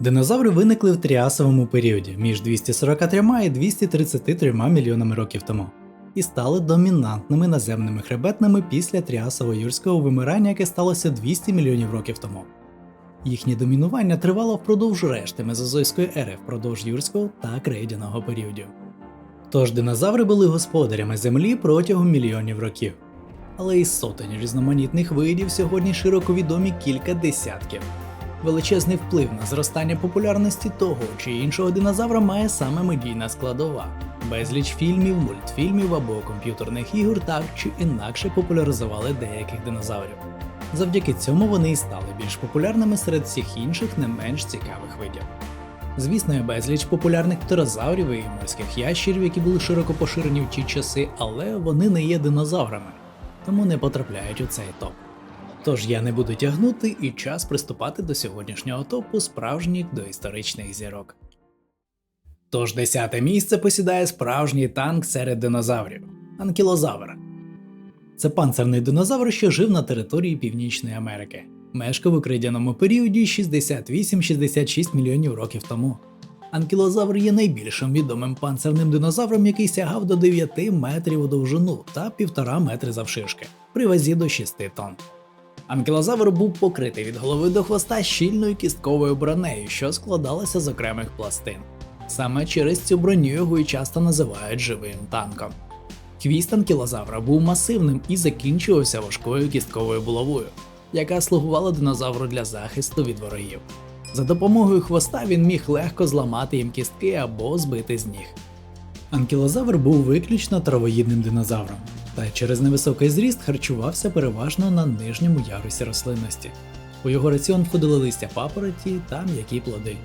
Динозаври виникли в тріасовому періоді між 243 і 233 мільйонами років тому і стали домінантними наземними хребетними після тріасово-юрського вимирання, яке сталося 200 мільйонів років тому. Їхнє домінування тривало впродовж решти мезозойської ери, впродовж юрського та крейдяного періодів. Тож динозаври були господарями землі протягом мільйонів років. Але із сотень різноманітних видів сьогодні широко відомі кілька десятків. Величезний вплив на зростання популярності того чи іншого динозавра має саме медійна складова. Безліч фільмів, мультфільмів або комп'ютерних ігор так чи інакше популяризували деяких динозаврів. Завдяки цьому вони і стали більш популярними серед всіх інших не менш цікавих видів. Звісно, є безліч популярних птерозаврів і морських ящерів, які були широко поширені в ті часи, але вони не є динозаврами, тому не потрапляють у цей топ. Тож я не буду тягнути і час приступати до сьогоднішнього топу справжніх доісторичних зірок. Тож десяте місце посідає справжній танк серед динозаврів анкілозавр. Це панцерний динозавр, що жив на території Північної Америки. Мешкав у кридяному періоді 68-66 мільйонів років тому. Анкілозавр є найбільшим відомим панцерним динозавром, який сягав до 9 метрів у довжину та 1,5 метри завширшки, при вазі до 6 тонн. Анкілозавр був покритий від голови до хвоста щільною кістковою бронею, що складалася з окремих пластин. Саме через цю броню його і часто називають живим танком. Хвіст анкілозавра був масивним і закінчувався важкою кістковою булавою, яка слугувала динозавру для захисту від ворогів. За допомогою хвоста він міг легко зламати їм кістки або збити з ніг. Анкілозавр був виключно травоїдним динозавром, та через невисокий зріст харчувався переважно на нижньому ярусі рослинності. У його раціон входили листя папороті та м'які плоди.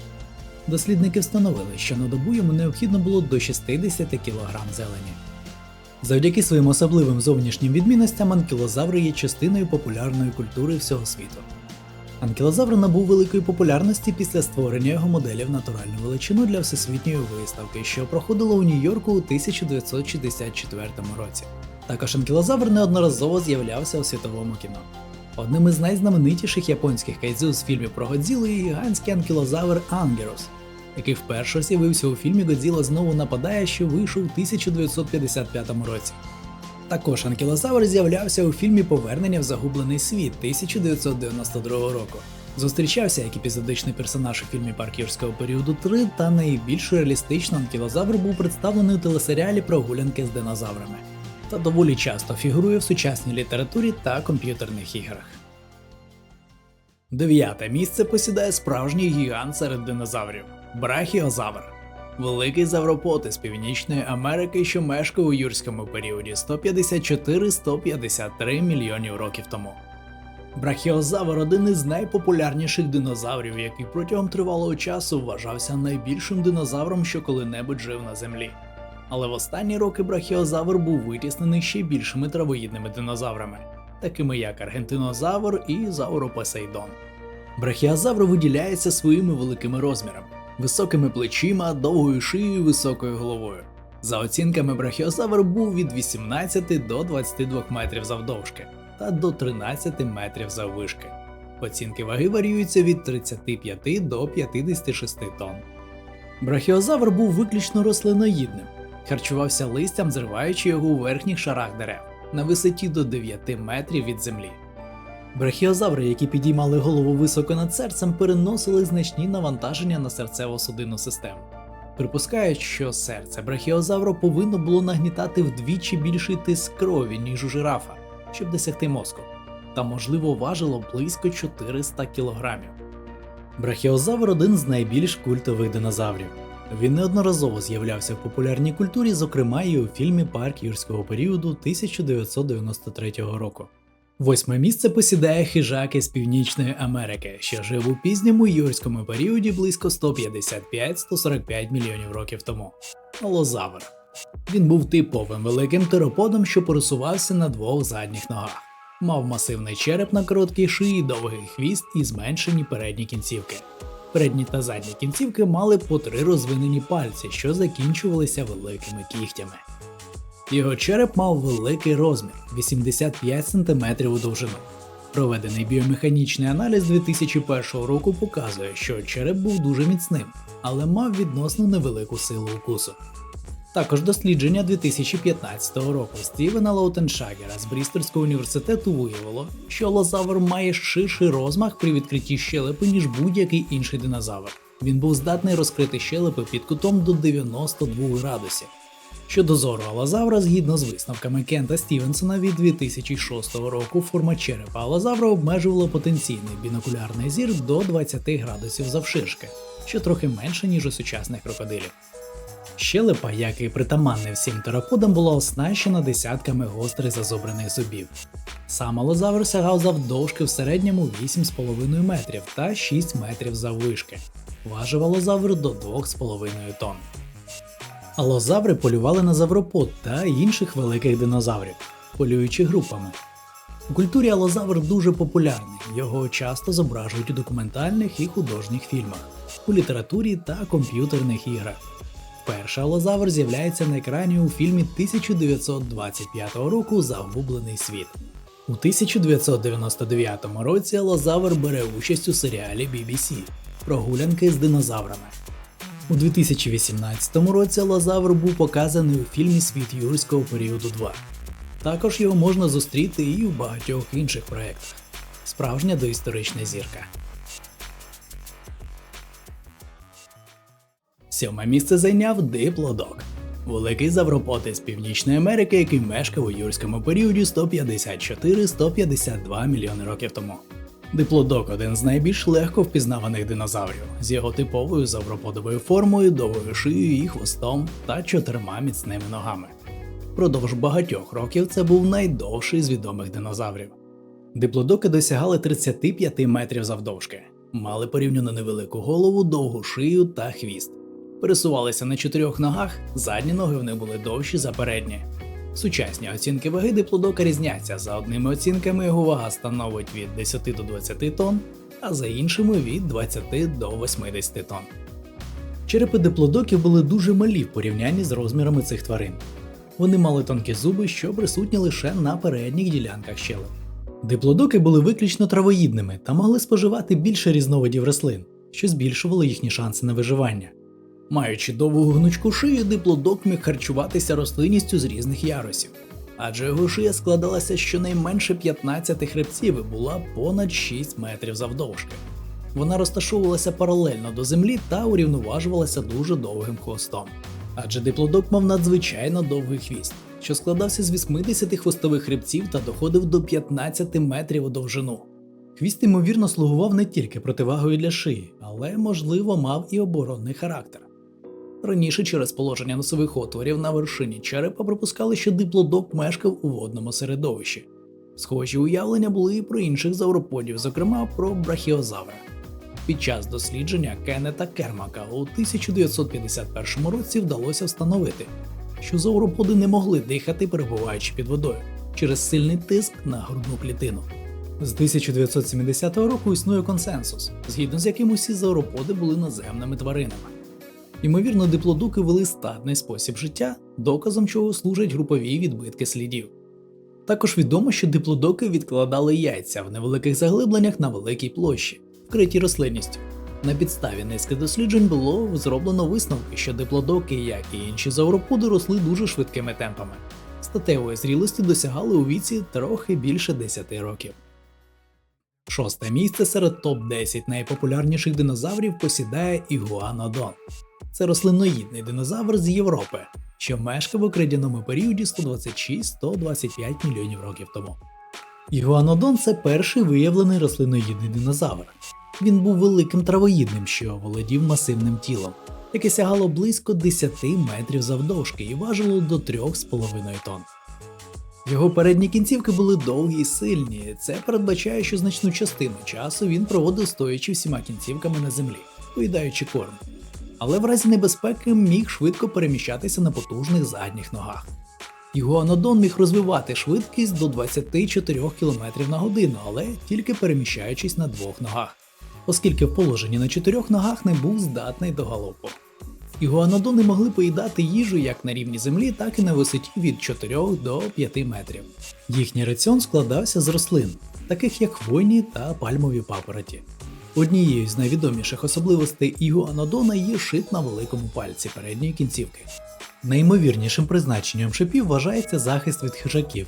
Дослідники встановили, що на добу йому необхідно було до 60 кг зелені. Завдяки своїм особливим зовнішнім відмінностям анкілозаври є частиною популярної культури всього світу. Анкілозавр набув великої популярності після створення його моделі в натуральну величину для всесвітньої виставки, що проходила у Нью-Йорку у 1964 році. Також анкілозавр неодноразово з'являвся у світовому кіно. Одним із найзнаменитіших японських кайдзю з фільмів про Годзілу є гігантський анкілозавр Ангерус, який вперше з'явився у фільмі Годзіла знову нападає, що вийшов у 1955 році. Також анкілозавр з'являвся у фільмі Повернення в загублений світ 1992 року. Зустрічався як епізодичний персонаж у фільмі Парк юрського періоду 3 та найбільш реалістично анкілозавр був представлений у телесеріалі Прогулянки з динозаврами та доволі часто фігурує в сучасній літературі та комп'ютерних іграх. Дев'яте місце посідає справжній гігант серед динозаврів брахіозавр. Великий завропод із Північної Америки, що мешкав у юрському періоді 154-153 мільйонів років тому. Брахіозавр один із найпопулярніших динозаврів, який протягом тривалого часу вважався найбільшим динозавром, що коли-небудь жив на землі. Але в останні роки брахіозавр був витіснений ще більшими травоїдними динозаврами, такими як аргентинозавр і зауропосейдон. Брахіозавр виділяється своїми великими розмірами, високими плечима, довгою шиєю і високою головою. За оцінками, брахіозавр був від 18 до 22 метрів завдовжки та до 13 метрів заввишки. Оцінки ваги варіюються від 35 до 56 тонн. Брахіозавр був виключно рослиноїдним, харчувався листям, зриваючи його у верхніх шарах дерев на висоті до 9 метрів від землі. Брахіозаври, які підіймали голову високо над серцем, переносили значні навантаження на серцево-судинну систему. Припускають, що серце брахіозавра повинно було нагнітати вдвічі більший тиск крові, ніж у жирафа, щоб досягти мозку, та можливо важило близько 400 кілограмів. Брахіозавр один з найбільш культових динозаврів. Він неодноразово з'являвся в популярній культурі, зокрема і у фільмі Парк юрського періоду 1993 року. Восьме місце посідає хижак із Північної Америки, що жив у пізньому юрському періоді близько 155-145 мільйонів років тому. Алозавр. Він був типовим великим тероподом, що пересувався на двох задніх ногах. Мав масивний череп на короткій шиї, довгий хвіст і зменшені передні кінцівки. Передні та задні кінцівки мали по три розвинені пальці, що закінчувалися великими кігтями. Його череп мав великий розмір 85 см у довжину. Проведений біомеханічний аналіз 2001 року показує, що череп був дуже міцним, але мав відносно невелику силу укусу. Також дослідження 2015 року Стівена Лоутеншагера з Брістольського університету виявило, що лозавр має ширший розмах при відкритті щелепи, ніж будь-який інший динозавр. Він був здатний розкрити щелепи під кутом до 92 градусів. Щодо зору алозавра, згідно з висновками Кента Стівенсона від 2006 року, форма черепа алозавра обмежувала потенційний бінокулярний зір до 20 градусів завширшки, що трохи менше, ніж у сучасних крокодилів. Щелепа, як і притаманне всім тераподам, була оснащена десятками гострих зазубрених зубів. Сам алозавр сягав завдовжки в середньому 8,5 метрів та 6 метрів заввишки. Важив алозавр до 2,5 тонн. Алозаври полювали на завропод та інших великих динозаврів, полюючи групами. У культурі алозавр дуже популярний, його часто зображують у документальних і художніх фільмах, у літературі та комп'ютерних іграх. Вперше алозавр з'являється на екрані у фільмі 1925 року Загублений світ. У 1999 році алозавр бере участь у серіалі BBC Прогулянки з динозаврами. У 2018 році алозавр був показаний у фільмі Світ юрського періоду 2. Також його можна зустріти і у багатьох інших проєктах. Справжня доісторична зірка. Сьоме місце зайняв диплодок. Великий завропод із Північної Америки, який мешкав у юрському періоді 154-152 мільйони років тому. Диплодок один з найбільш легко впізнаваних динозаврів з його типовою завроподовою формою, довгою шиєю і хвостом та чотирма міцними ногами. Продовж багатьох років це був найдовший з відомих динозаврів. Диплодоки досягали 35 метрів завдовжки, мали порівняно невелику голову, довгу шию та хвіст. Пересувалися на чотирьох ногах, задні ноги в них були довші за передні. Сучасні оцінки ваги диплодока різняться. За одними оцінками його вага становить від 10 до 20 тонн, а за іншими від 20 до 80 тонн. Черепи диплодоків були дуже малі в порівнянні з розмірами цих тварин. Вони мали тонкі зуби, що присутні лише на передніх ділянках щелеп. Диплодоки були виключно травоїдними та могли споживати більше різновидів рослин, що збільшувало їхні шанси на виживання. Маючи довгу гнучку шию, диплодок міг харчуватися рослинністю з різних ярусів, адже його шия складалася щонайменше 15 хребців і була понад 6 метрів завдовжки. Вона розташовувалася паралельно до землі та урівноважувалася дуже довгим хвостом. Адже диплодок мав надзвичайно довгий хвіст, що складався з 80 хвостових хребців та доходив до 15 метрів у довжину. Хвіст, ймовірно, слугував не тільки противагою для шиї, але, можливо, мав і оборонний характер. Раніше через положення носових отворів на вершині черепа припускали, що диплодок мешкав у водному середовищі. Схожі уявлення були і про інших завроподів, зокрема про брахіозавра. Під час дослідження Кеннета Кермака у 1951 році вдалося встановити, що завроподи не могли дихати, перебуваючи під водою через сильний тиск на грудну клітину. З 1970 року існує консенсус, згідно з яким усі завроподи були наземними тваринами. Ймовірно, диплодоки вели статний спосіб життя, доказом чого служать групові відбитки слідів. Також відомо, що диплодоки відкладали яйця в невеликих заглибленнях на великій площі, вкриті рослинністю. На підставі низки досліджень було зроблено висновки, що диплодоки, як і інші завроподи, росли дуже швидкими темпами. Статевої зрілості досягали у віці трохи більше 10 років. Шосте місце серед топ-10 найпопулярніших динозаврів посідає Ігуанодон. Це рослинноїдний динозавр з Європи, що мешкав у кридяному періоді 126-125 мільйонів років тому. Ігуанодон це перший виявлений рослинноїдний динозавр. Він був великим травоїдним, що володів масивним тілом, яке сягало близько 10 метрів завдовжки і важило до 3,5 тонн. Його передні кінцівки були довгі і сильні. Це передбачає, що значну частину часу він проводив стоячи всіма кінцівками на землі, поїдаючи корм. Але в разі небезпеки міг швидко переміщатися на потужних задніх ногах. Ігуанодон міг розвивати швидкість до 24 км на годину, але тільки переміщаючись на двох ногах, оскільки в положенні на чотирьох ногах не був здатний до галопу. Ігуанодони могли поїдати їжу як на рівні землі, так і на висоті від 4 до 5 метрів. Їхній раціон складався з рослин, таких як хвойні та пальмові папороті. Однією з найвідоміших особливостей ігуанодона є шип на великому пальці передньої кінцівки. Найімовірнішим призначенням шипів вважається захист від хижаків.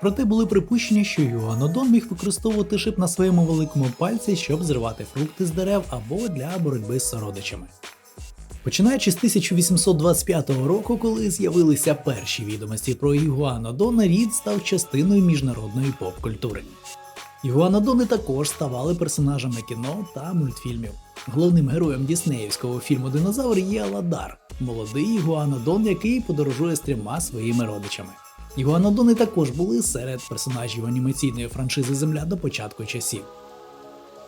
Проте були припущення, що Юанодон міг використовувати шип на своєму великому пальці, щоб зривати фрукти з дерев або для боротьби з сородичами. Починаючи з 1825 року, коли з'явилися перші відомості про Ігуанодона, рід став частиною міжнародної поп-культури. Ігуанодони також ставали персонажами кіно та мультфільмів. Головним героєм діснеївського фільму Динозавр є Аладар, молодий Ігуанодон, який подорожує з трьома своїми родичами. Ігуанодони також були серед персонажів анімаційної франшизи Земля до початку часів.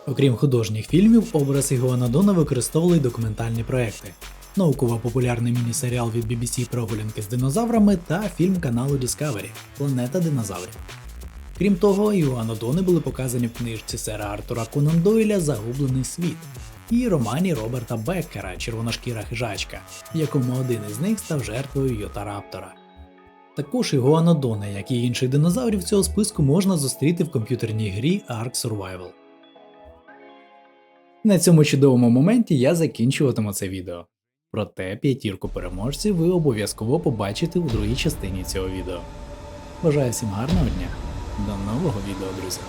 Окрім художніх фільмів, образ Ігуанодона використовували документальні проекти. Науково-популярний міні-серіал від BBC Прогулянки з динозаврами та фільм каналу Discovery Планета динозаврів. Крім того, Ігуанодони були показані в книжці сера Артура Конан Дойля Загублений світ і романі Роберта Беккера Червоношкіра хижачка, в якому один із них став жертвою Йотараптора. Також Ігуанодона, як і інших динозаврів цього списку, можна зустріти в комп'ютерній грі Ark Survival. На цьому чудовому моменті я закінчуватиму це відео. Проте п'ятірку переможців ви обов'язково побачите у другій частині цього відео. Бажаю всім гарного дня. До нового відео, друзі!